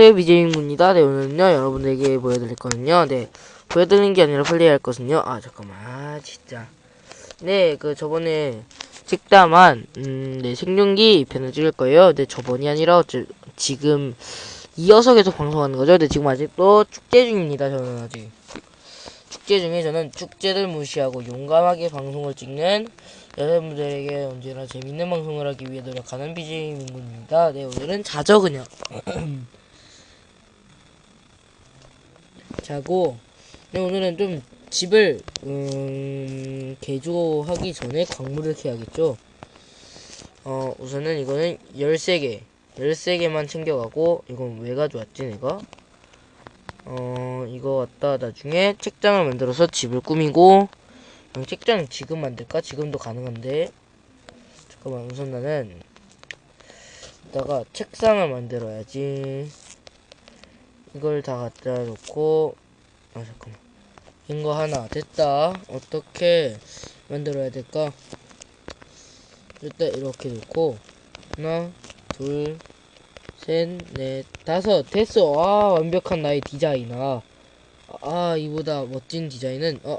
네, BJ입니다. 네, 오늘은요, 여러분들에게 보여드릴 거는요, 네, 보여드리는 게 아니라 플레이할 것은요, 아, 잠깐만, 아, 진짜. 네, 그, 저번에 찍다만, 음, 네, 생존기 편을 찍을 거예요. 네, 저번이 아니라, 어째, 지금, 이어서 계속 방송하는 거죠. 네, 지금 아직도 축제 중입니다, 저는 아직. 축제 중에 저는 축제를 무시하고 용감하게 방송을 찍는 여러분들에게 언제나 재밌는 방송을 하기 위해 노력하는 BJ 민군입니다. 네, 오늘은 그냥. 자고 네, 오늘은 좀 집을 음, 개조하기 전에 광물을 캐야겠죠? 어 우선은 이거는 13개 13개만 챙겨가고 이건 왜 가져왔지 내가? 어 이거 갖다 나중에 책장을 만들어서 집을 꾸미고 책장 지금 만들까? 지금도 가능한데? 잠깐만 우선 나는 이따가 책상을 만들어야지 이걸 다 갖다 놓고 아 잠깐만. 이거 하나 됐다. 어떻게 만들어야 될까? 일단 이렇게 놓고 하나 둘 셋 넷 다섯. 됐어. 아 완벽한 나의 디자인 아, 아 이보다 멋진 디자인은 어.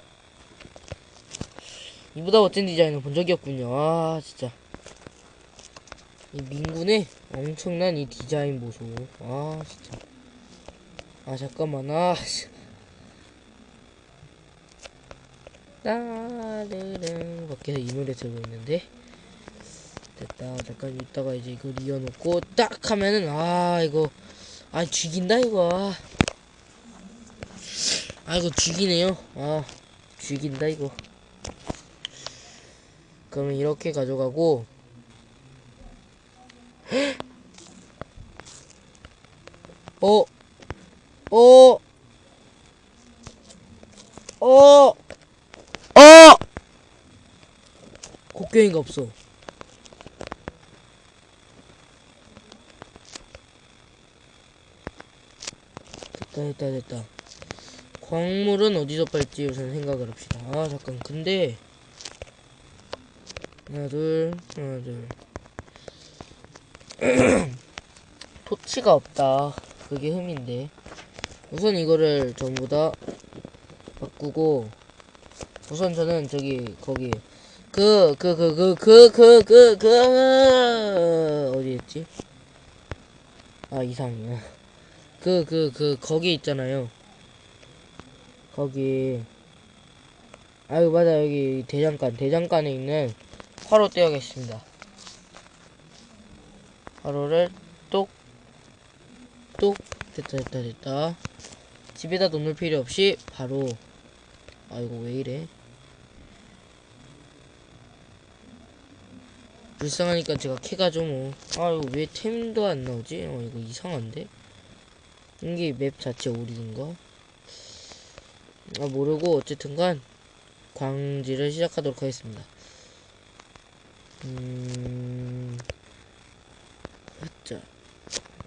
이보다 멋진 디자인은 본 적이 없군요. 아 진짜. 이 민군의 엄청난 이 디자인 보소. 아 진짜 아 잠깐만. 아 씨. 따르릉. 밖에서 이 노래 들고 있는데. 됐다. 잠깐 이따가 이제 이거 이어놓고 딱 하면은 아 이거. 아 죽인다 이거. 아, 아 이거 죽이네요. 아 죽인다 이거. 그러면 이렇게 가져가고. 어 어, 어, 어, 곡괭이가 없어. 됐다, 됐다, 됐다. 광물은 어디서 팔지 우선 생각을 합시다. 아, 잠깐, 근데, 하나, 둘, 하나, 둘. 토치가 없다. 그게 흠인데. 우선 이거를 전부 다 바꾸고 우선 저는 저기 거기 그 그 그 그 그 그 그 그 어디였지? 아 이상해요. 그그 그 거기 있잖아요. 거기 아유 맞아 여기 대장간 대장간에 있는 화로 떼어야겠습니다. 화로를 똑 똑 됐다 됐다 됐다 집에다 놓을 필요 없이 바로 아 이거 왜 이래 불쌍하니까 제가 캐가죠 뭐 아 이거 왜 템도 안 나오지 어 이거 이상한데 이게 맵 자체 오리인가 아 모르고 어쨌든간 광질을 시작하도록 하겠습니다 음 자,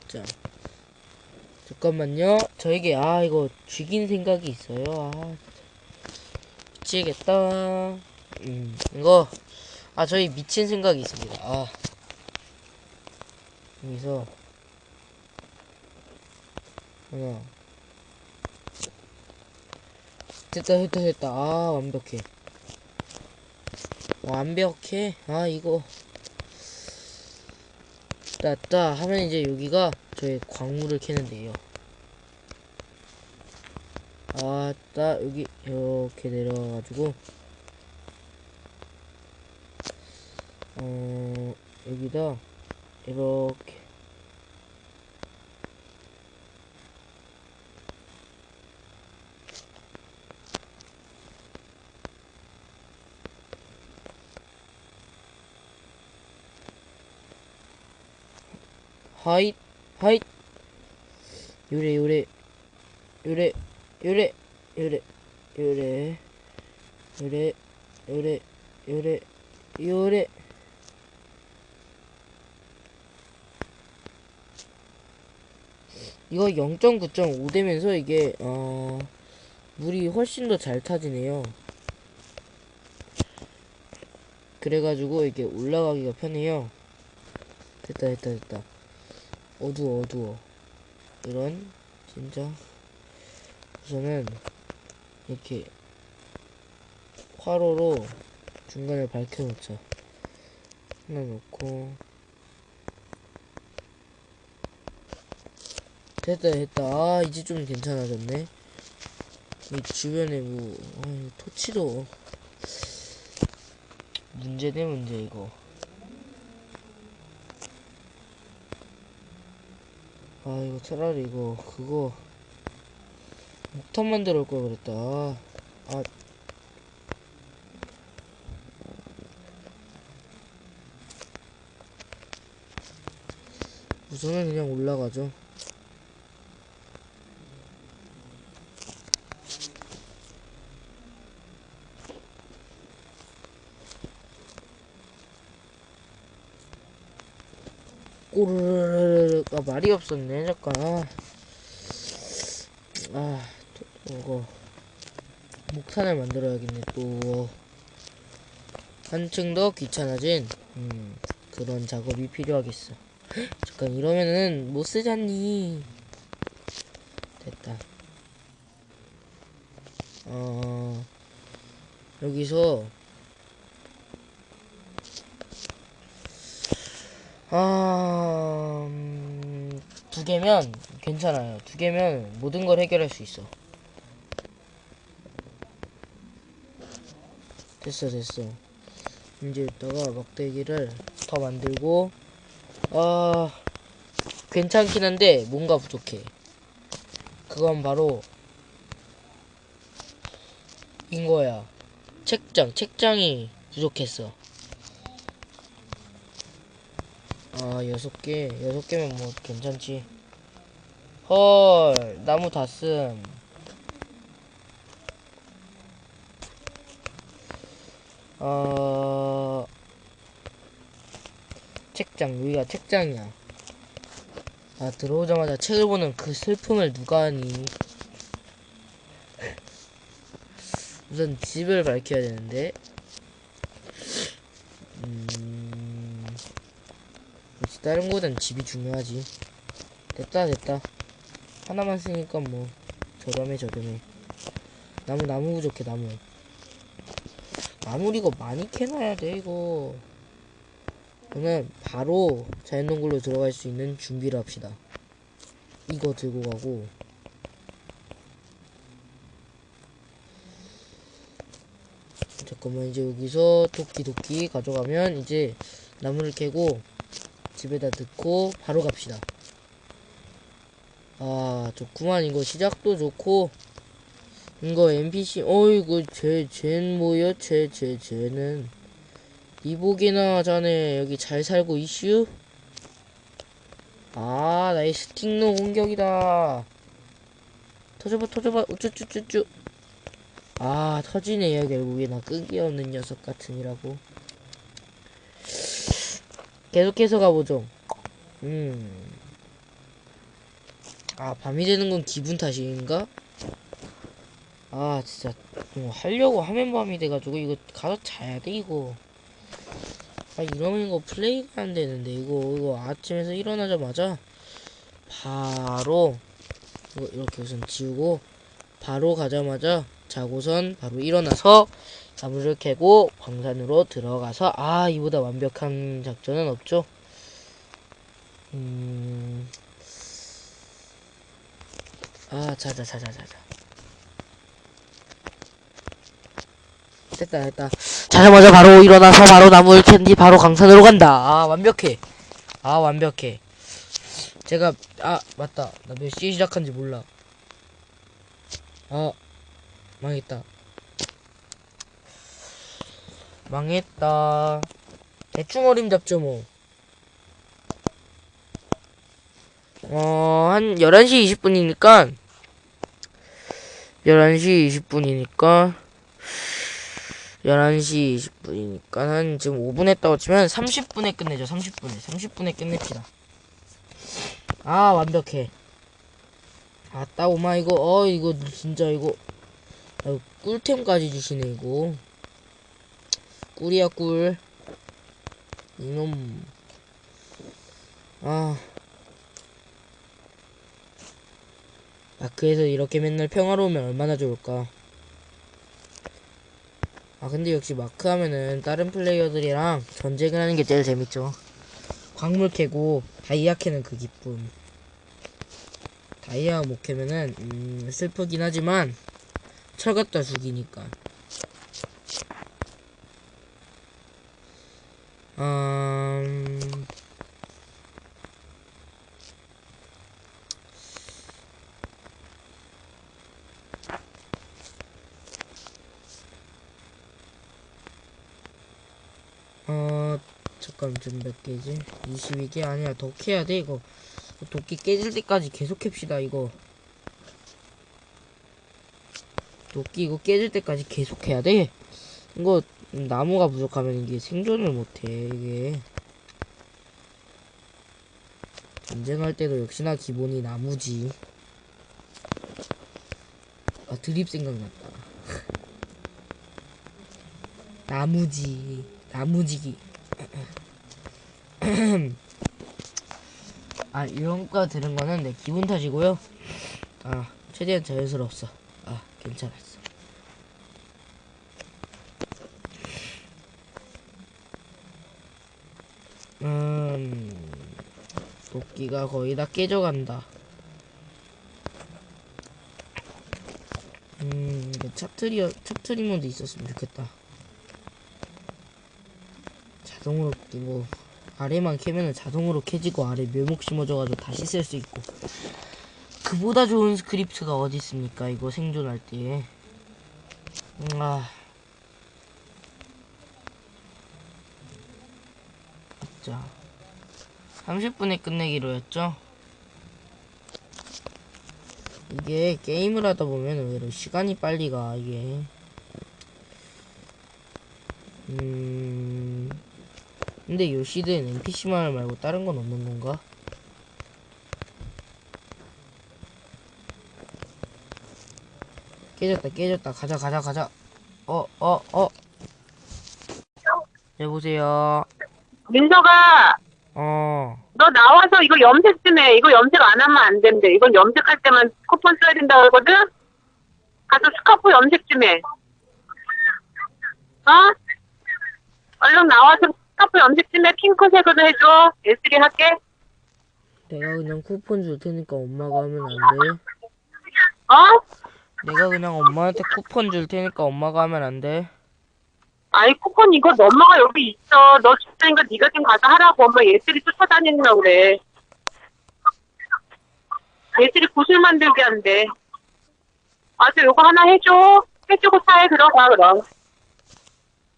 자. 잠깐만요. 저에게 아 이거 죽인 생각이 있어요. 아 미치겠다. 음 이거 아 저희 미친 생각이 있습니다. 아 여기서 하나 됐다 됐다 됐다. 아 완벽해. 완벽해. 아 이거 따따 하면 이제 여기가 저의 광물을 캐는 데요. 아따 여기 이렇게 내려가지고 어 여기다 이렇게 하잇 하잇. 요래 요래 요래 요래 요래 요래 요래 요래 요래 요래 이거 0.9.5 되면서 이게 어 물이 훨씬 더 잘 타지네요. 그래가지고 이게 올라가기가 편해요. 됐다 됐다 됐다. 어두워 어두워. 이런 진짜 우선은 이렇게 화로로 중간을 밝혀놓자. 하나 놓고 됐다 됐다. 아 이제 좀 괜찮아졌네. 이 주변에 뭐 아, 이 토치도. 문제네 문제 이거. 아 이거 차라리 이거 그거. 목탄 만들어 올걸 그랬다. 아, 아 우선은 그냥 올라가죠 꼬르르르르가 말이 없었네 잠깐. 아, 아 또, 이거. 목탄을 만들어야겠네 또. 한층 더 귀찮아진 음, 그런 작업이 필요하겠어. 헉, 잠깐 이러면은 못 쓰잖니. 됐다. 어 여기서. 아, 음, 두 개면 괜찮아요. 두 개면 모든 걸 해결할 수 있어. 됐어, 됐어. 이제 이따가 막대기를 더 만들고, 아, 괜찮긴 한데 뭔가 부족해. 그건 바로 인거야. 책장, 책장이 부족했어. 아 여섯 개. 여섯 개면 뭐 괜찮지. 헐 나무 다씀 어 책장 여기가 책장이야. 아 들어오자마자 책을 보는 그 슬픔을 누가 하니? 우선 집을 밝혀야 되는데 음 그렇지 다른 거보단 집이 중요하지. 됐다 됐다. 하나만 쓰니까 뭐 저렴해 저렴해. 나무 나무 부족해 나무. 나무 이거 많이 캐놔야 돼 이거. 그러면 바로 자연동굴로 들어갈 수 있는 준비를 합시다. 이거 들고 가고. 잠깐만 이제 여기서 도끼 도끼 가져가면 이제 나무를 캐고 집에다 넣고 바로 갑시다. 아 좋구만. 이거 시작도 좋고. 이거 NPC 어이구 쟤쟤는 뭐야 쟤쟤 쟤는. 이복이나 자네 여기 잘 살고 이슈? 아 나의 스틱노 공격이다. 터져봐 터져봐. 우쭈쭈쭈쭈. 아 터지네요 결국에 나 끈기 없는 녀석 같으니라고 계속해서 가보죠. 음. 아, 밤이 되는 건 기분 탓인가? 아, 진짜, 뭐, 하려고 하면 밤이 돼가지고, 이거 가서 자야 돼, 이거. 아, 이러면 이거 플레이가 안 되는데, 이거, 이거 아침에서 일어나자마자, 바로, 이거 이렇게 우선 지우고, 바로 가자마자, 자고선 바로 일어나서, 나무를 캐고 광산으로 들어가서 아 이보다 완벽한 작전은 없죠. 음. 아 자자 자자 자자. 됐다 됐다. 자자마자 바로 일어나서 바로 나무를 캔뒤 바로 광산으로 간다. 아 완벽해. 아 완벽해. 제가 아 맞다. 나 몇 시에 시작한지 몰라. 아 망했다. 망했다. 대충 어림 잡죠, 뭐. 어, 한 11시 20분이니까, 11시 20분이니까, 11시 20분이니까, 한 지금 5분 했다고 치면 30분에 끝내죠, 30분에. 30분에 끝냅시다. 아, 완벽해. 아따, 오마, 이거, 어, 이거, 진짜, 이거, 아, 꿀템까지 주시네, 이거. 꿀이야 꿀 이놈 아 마크에서 이렇게 맨날 평화로우면 얼마나 좋을까. 아 근데 역시 마크 하면은 다른 플레이어들이랑 전쟁을 하는 게 제일 재밌죠. 광물 캐고 다이아 캐는 그 기쁨. 다이아 못 캐면은 음, 슬프긴 하지만 철 갖다 죽이니까. 음... 어, 잠깐 좀 몇 개지? 22개 아니야 더 캐야 돼 이거 도끼 깨질 때까지 계속 캡시다 이거 도끼 이거 깨질 때까지 계속 해야 돼? 이거 나무가 부족하면 이게 생존을 못해 이게. 전쟁할 때도 역시나 기본이 나무지. 아 드립 생각났다. 나무지 나무지기. 아 이런 거 들은 거는 내 기분 탓이고요. 아 최대한 자연스러웠어 아 괜찮았어. 음 도끼가 거의 다 깨져간다. 음 이거 찹트리 찹트리 모드 있었으면 좋겠다. 자동으로 끼고 아래만 캐면은 자동으로 캐지고 아래 묘목 심어져가지고 다시 쓸 수 있고 그보다 좋은 스크립트가 어디 있습니까? 이거 생존할 때 음, 아. 자 30분에 끝내기로 했죠? 이게 게임을 하다 보면 의외로 시간이 빨리 가 이게. 음. 근데 요시드엔 NPC 마을 말고 다른 건 없는 건가? 깨졌다 깨졌다 가자 가자 가자 어어 어 여보세요 민서가 어 너 나와서 이거 염색 좀 해. 이거 염색 안 하면 안 된대. 이건 염색할 때만 쿠폰 써야 된다 그러거든? 가서 스카프 염색 좀 해. 어? 얼른 나와서 스카프 염색 좀 해. 핑크색으로 해줘. 예슬이 할게. 내가 그냥 쿠폰 줄 테니까 엄마가 하면 안 돼? 어? 내가 그냥 엄마한테 쿠폰 줄 테니까 엄마가 하면 안 돼? 아이 쿠폰 이거 엄마가 여기 있어. 너 진짜니까 네가 좀 가서 하라고. 엄마 예슬이 쫓아다니느라 그래. 예슬이 구슬 만들게 한대. 아주 요거 하나 해줘. 해주고 차에 들어가 그럼.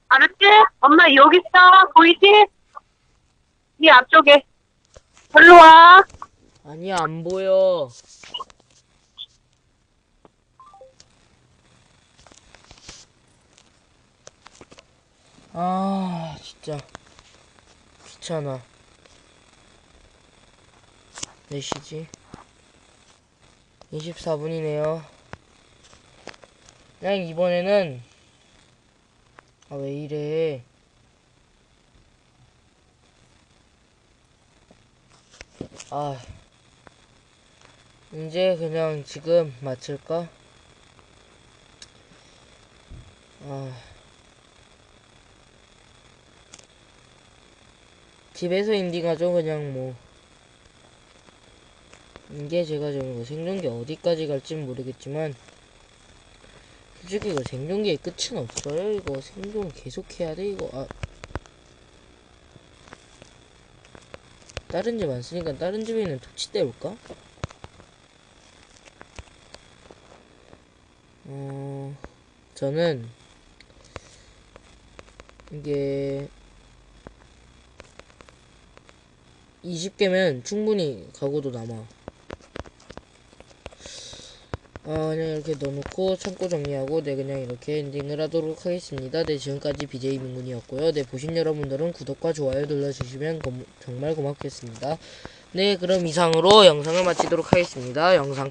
알았지? 엄마 여기 있어. 보이지? 네 앞쪽에. 일로 와. 아니 안 보여 아 진짜 귀찮아 몇 시지? 24분이네요 그냥 이번에는 아 왜 이래 아 이제 그냥 지금 마칠까? 아. 집에서 엔딩하죠, 그냥 뭐. 이게 제가 좀 이거 생존기 어디까지 갈진 모르겠지만, 솔직히 이거 생존기의 끝은 없어요. 이거 생존 계속 해야 돼, 이거. 아. 다른 집 안 쓰니까 다른 집에 있는 토치 때울까? 어, 저는 이게 20개면 충분히 가구도 남아. 아, 그냥 이렇게 넣어놓고 창고 정리하고 네 그냥 이렇게 엔딩을 하도록 하겠습니다. 네 지금까지 BJ 민군이었고요. 네 보신 여러분들은 구독과 좋아요 눌러주시면 고, 정말 고맙겠습니다. 네 그럼 이상으로 영상을 마치도록 하겠습니다. 영상